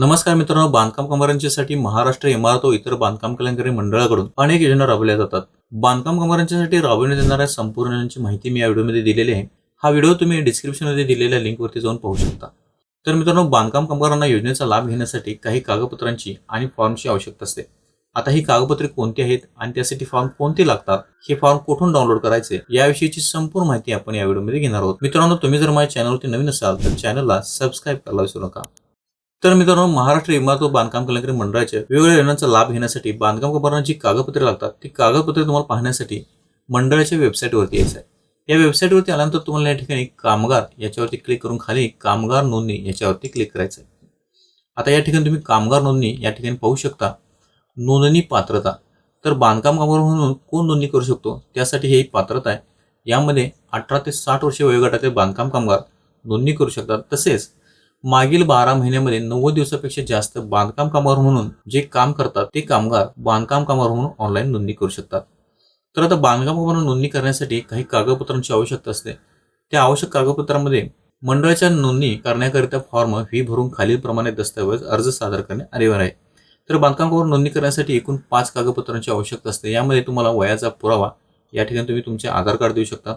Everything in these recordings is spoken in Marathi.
नमस्कार मित्रांनो बांधकाम कामगारांच्यासाठी महाराष्ट्र इमारत व इतर बांधकाम कल्याणकारी मंडळाकडून अनेक योजना राबवल्या जातात. बांधकाम कामगारांच्यासाठी राबविण्यात येणाऱ्या संपूर्ण योजनांची माहिती मी या व्हिडिओमध्ये दिलेली आहे. हा व्हिडिओ तुम्ही डिस्क्रिप्शनमध्ये दिलेल्या लिंकवरती जाऊन पाहू शकता. तर मित्रांनो बांधकाम कामगारांना योजनेचा लाभ घेण्यासाठी काही कागदपत्रांची आणि फॉर्मची आवश्यकता असते. आता ही कागदपत्रे कोणती आहेत आणि त्यासाठी फॉर्म कोणते लागतात हे फॉर्म कुठून डाउनलोड करायचे याविषयीची संपूर्ण माहिती आपण या व्हिडिओमध्ये घेणार आहोत. मित्रांनो तुम्ही जर माझ्या चॅनलवरती नवीन असाल तर चॅनलला सबस्क्राईब करायला विसरू नका. तर मित्रांनो महाराष्ट्र इमारत व बांधकाम कल्याणकारी मंडळाच्या वेगवेगळ्या योजनांचा लाभ घेण्यासाठी बांधकाम कंपन्यांना जी कागदपत्रे लागतात ती कागदपत्रे तुम्हाला पाहण्यासाठी मंडळाच्या वेबसाईटवरती यायचं आहे. या वेबसाईटवरती आल्यानंतर तुम्हाला या ठिकाणी कामगार याच्यावरती क्लिक करून खाली कामगार नोंदणी याच्यावरती क्लिक करायचं आहे. आता या ठिकाणी तुम्ही कामगार नोंदणी या ठिकाणी पाहू शकता. नोंदणी पात्रता. तर बांधकाम कामगार म्हणून कोण नोंदणी करू शकतो? त्यासाठी ही पात्रता आहे. यामध्ये अठरा ते साठ वर्षे वयोगटातील बांधकाम कामगार नोंदणी करू शकतात. तसेच मागील बारा महिन्यामध्ये नव्वद दिवसापेक्षा जास्त बांधकाम कामगार म्हणून जे काम करतात ते कामगार बांधकाम कामगार म्हणून ऑनलाईन नोंदणी करू शकतात. तर आता बांधकाम कामावर नोंदणी करण्यासाठी काही कागदपत्रांची आवश्यकता असते. त्या आवश्यक कागदपत्रांमध्ये मंडळाच्या नोंदणी करण्याकरिता फॉर्म फी भरून खालीलप्रमाणे दस्तऐवज अर्ज सादर करणे अनिवार्य आहे. तर बांधकामावर नोंदणी करण्यासाठी एकूण पाच कागदपत्रांची आवश्यकता असते. यामध्ये तुम्हाला वयाचा पुरावा या ठिकाणी तुम्ही तुमचे आधार कार्ड देऊ शकता.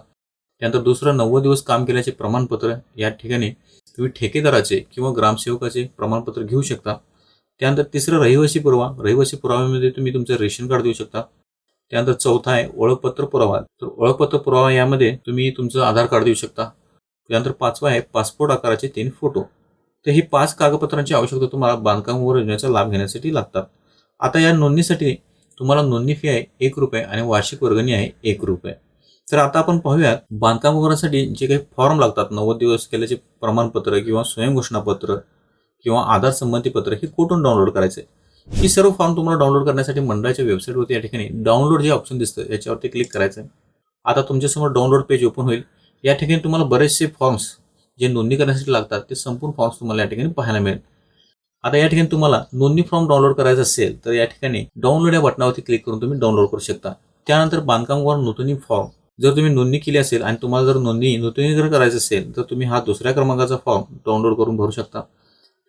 त्यानंतर दुसरं नव्वद दिवस काम केल्याचे प्रमाणपत्र या ठिकाणी तुम्ही ठेकेदाराचे किंवा ग्रामसेवकाचे प्रमाणपत्र घेऊ शकता. त्यानंतर तिसरं रहिवासी पुरावा. रहिवासी पुराव्यामध्ये तुम्ही तुमचं रेशन कार्ड देऊ शकता. त्यानंतर चौथा आहे ओळखपत्र पुरावा. तर ओळखपत्र पुरावा यामध्ये तुम्ही तुमचं आधार कार्ड देऊ शकता. त्यानंतर पाचवा आहे पासपोर्ट आकाराचे तीन फोटो. तर ही पाच कागदपत्रांची आवश्यकता तुम्हाला बांधकाम योजनेचा लाभ घेण्यासाठी लागतात. आता या नोंदणीसाठी तुम्हाला नोंदणी फी आहे एक रुपये आणि वार्षिक वर्गणी आहे एक रुपये. तर आता आपण पाहूयात बांधकाम कामगारांसाठी जे काही फॉर्म लागतात नव्वद दिवस केल्याचे प्रमाणपत्र किंवा स्वयंघोषणापत्र किंवा आधार संमतीपत्र हे कुठून डाउनलोड करायचे? ही सर्व फॉर्म तुम्हाला डाउनलोड करण्यासाठी मंडळाच्या वेबसाईटवरती या ठिकाणी डाउनलोड जे ऑप्शन दिसतं याच्यावरती क्लिक करायचं आहे. आता तुमच्यासमोर डाउनलोड पेज ओपन होईल. या ठिकाणी तुम्हाला बरेचसे फॉर्म्स जे नोंदणी करण्यासाठी लागतात ते संपूर्ण फॉर्म्स तुम्हाला या ठिकाणी पाहायला मिळेल. आता या ठिकाणी तुम्हाला नोंदणी फॉर्म डाउनलोड करायचा असेल तर या ठिकाणी डाउनलोड या बटनावरती क्लिक करून तुम्ही डाउनलोड करू शकता. त्यानंतर बांधकामवर नोंदणी फॉर्म जर तुम्ही नोंदणी केली असेल आणि तुम्हाला जर नोंदणी नूतनीकरण करायचं असेल तर तुम्ही हा दुसऱ्या क्रमांकाचा फॉर्म डाउनलोड करून भरू शकता.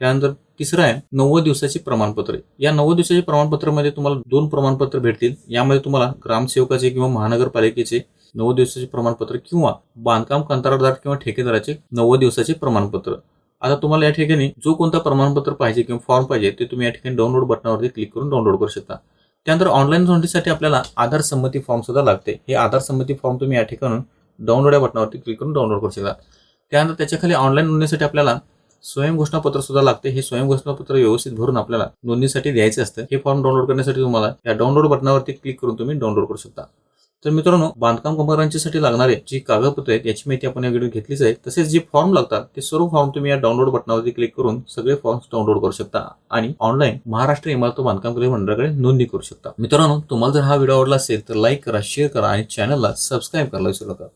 त्यानंतर तिसरं आहे नव्वद दिवसाची प्रमाणपत्रे. या नव्वद दिवसाच्या प्रमाणपत्रामध्ये तुम्हाला दोन प्रमाणपत्र भेटतील. यामध्ये तुम्हाला ग्रामसेवकाचे किंवा महानगरपालिकेचे नव्वद दिवसाचे प्रमाणपत्र किंवा बांधकाम कंत्राटदार किंवा ठेकेदाराचे नव्वद दिवसाचे प्रमाणपत्र. आता तुम्हाला या ठिकाणी जो कोणता प्रमाणपत्र पाहिजे किंवा फॉर्म पाहिजे ते तुम्ही या ठिकाणी डाउनलोड बटनावरती क्लिक करून डाउनलोड करू शकता. त्यानंतर ऑनलाईन नोंदणीसाठी आपल्याला आधार संमती फॉर्म सुद्धा लागते. हे आधार संमती फॉर्म तुम्ही या ठिकाणून डाउनलोड या बटनावरती क्लिक करून डाउनलोड करू शकता. त्यानंतर त्याच्याखाली ऑनलाईन नोंदणीसाठी आपल्याला स्वयं घोषणापत्र सुद्धा लागते. हे स्वयं घोषणापत्र व्यवस्थित भरून आपल्याला नोंदणीसाठी द्यायचे असतं. हे फॉर्म डाउनलोड करण्यासाठी तुम्हाला या डाउनलोड बटनावरती क्लिक करून तुम्ही डाउनलोड करू शकता. तर मित्रांनो बांधकाम कामगारांच्यासाठी लागणारे जी कागदपत्रे आहेत याची माहिती आपण या व्हिडिओ घेतलीच आहे. तसेच जे फॉर्म लागतात ते सर्व फॉर्म तुम्ही या डाउनलोड बटनावरती क्लिक करून सगळे फॉर्म्स डाउनलोड करू शकता आणि ऑनलाईन महाराष्ट्र इमारत बांधकाम कल्याण मंडळाकडे नोंदणी करू शकता. मित्रांनो तुम्हाला जर हा व्हिडिओ आवडला असेल तर लाईक करा शेअर करा आणि चॅनलला सबस्क्राईब करायला विसरू नका.